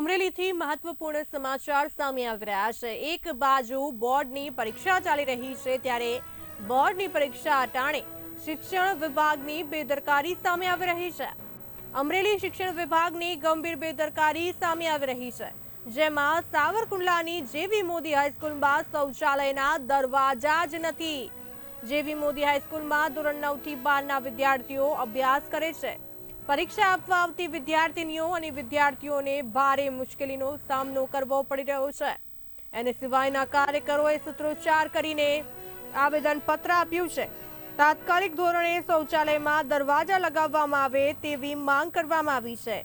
અમરેલીથી મહત્વપૂર્ણ સમાચાર સામે આવી રહ્યા છે. એક બાજુ બોર્ડની પરીક્ષા ચાલી રહી છે ત્યારે બોર્ડની પરીક્ષા અટાણે શિક્ષણ વિભાગની બેદરકારી સામે આવી રહી છે. અમરેલી શિક્ષણ વિભાગની ગંભીર બેદરકારી સામે આવી રહી છે. જેમાં સાવરકુંડલાની જેવી મોદી હાઈસ્કૂલમાં શૌચાલયના દરવાજા જ નથી. જેવી મોદી હાઈસ્કૂલમાં ધોરણ નવથી બારના વિદ્યાર્થીઓ અભ્યાસ કરે છે. પરીક્ષા આપવા આવતી વિદ્યાર્થીનીઓ અને વિદ્યાર્થીઓને ભારે મુશ્કેલીનો સામનો કરવો પડી રહ્યો છે. એને સિવાયના કાર્યકરોએ સૂત્રોચ્ચાર કરીને આવેદન પત્ર આપ્યું છે. તાત્કાલિક ધોરણે શૌચાલયમાં દરવાજા લગાવવામાં આવે તેવી માંગ કરવામાં આવી છે.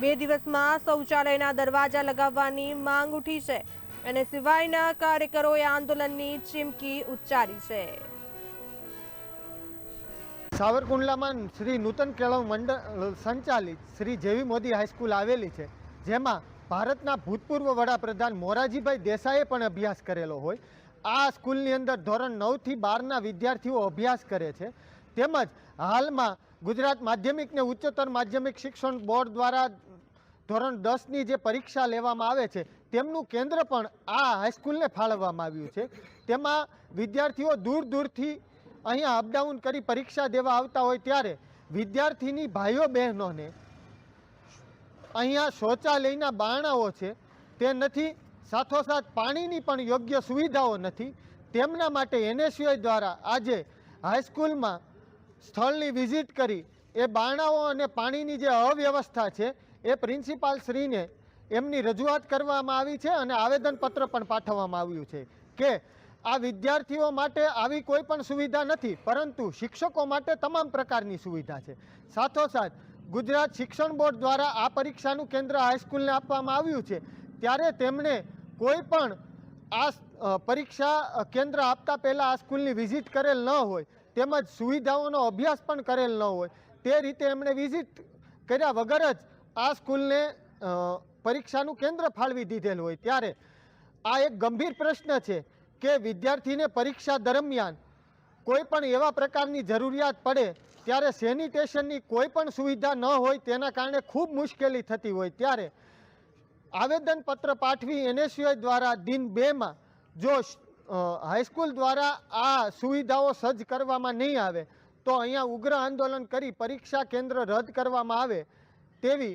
બે દિવસમાં શૌચાલયના દરવાજા લગાવવાની માંગ ઉઠી છે. અને સિવાયના કાર્યકરોએ આંદોલનની ચીમકી ઉચ્ચારી છે. સાવરકુંડલામાં શ્રી નૂતન કેળવ મંડળ સંચાલિત શ્રી જેવી મોદી હાઈસ્કૂલ આવેલી છે, જેમાં ભારતના ભૂતપૂર્વ વડાપ્રધાન મોરારજીભાઈ દેસાઈએ પણ અભ્યાસ કરેલો હોય. આ સ્કૂલની અંદર ધોરણ નવથી બારના વિદ્યાર્થીઓ અભ્યાસ કરે છે. તેમજ હાલમાં ગુજરાત માધ્યમિક ને ઉચ્ચતર માધ્યમિક શિક્ષણ બોર્ડ દ્વારા ધોરણ દસની જે પરીક્ષા લેવામાં આવે છે, તેમનું કેન્દ્ર પણ આ હાઈસ્કૂલને ફાળવવામાં આવ્યું છે. તેમાં વિદ્યાર્થીઓ દૂર દૂરથી અહીંયા અપડાઉન કરી પરીક્ષા દેવા આવતા હોય ત્યારે વિદ્યાર્થીની ભાઈઓ બહેનોને અહીંયા શૌચાલયના બારણાઓ છે, તે નથી, સાથોસાથ પાણીની પણ યોગ્ય સુવિધાઓ નથી. તેમના માટે એનએસયુઆઈ દ્વારા આજે હાઈસ્કૂલમાં સ્થળની વિઝિટ કરી, એ બારણાઓ અને પાણીની જે અવ્યવસ્થા છે, એ પ્રિન્સિપાલ શ્રીને એમની રજૂઆત કરવામાં આવી છે અને આવેદનપત્ર પણ પાઠવવામાં આવ્યું છે કે આ વિદ્યાર્થીઓ માટે આવી કોઈ પણ સુવિધા નથી, પરંતુ શિક્ષકો માટે તમામ પ્રકારની સુવિધા છે. સાથોસાથ, ગુજરાત શિક્ષણ બોર્ડ દ્વારા આ પરીક્ષાનું કેન્દ્ર હાઈસ્કૂલને આપવામાં આવ્યું છે. ત્યારે તેમણે કોઈ પણ આ પરીક્ષા કેન્દ્ર આપતા પહેલાં આ સ્કૂલની વિઝિટ કરેલ ન હોય, તેમજ સુવિધાઓનો અભ્યાસ પણ કરેલ ન હોય, તે રીતે એમણે વિઝિટ કર્યા વગર જ આ સ્કૂલને પરીક્ષાનું કેન્દ્ર ફાળવી દીધેલ હોય. ત્યારે આ એક ગંભીર પ્રશ્ન છે. કે વિદ્યાર્થીને પરીક્ષા દરમિયાન કોઈ પણ એવા પ્રકારની જરૂરિયાત પડે ત્યારે સેનિટેશનની કોઈ પણ સુવિધા ન હોય તેના કારણે ખૂબ મુશ્કેલી થતી હોય ત્યારે આવેદનપત્ર પાઠવી એનએસયુઆઈ દ્વારા દિન બેમાં જો હાઈસ્કૂલ દ્વારા આ સુવિધાઓ સજ્જ કરવામાં નહીં આવે તો અહીંયા ઉગ્ર આંદોલન કરી પરીક્ષા કેન્દ્ર રદ કરવામાં આવે તેવી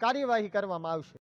કાર્યવાહી કરવામાં આવશે.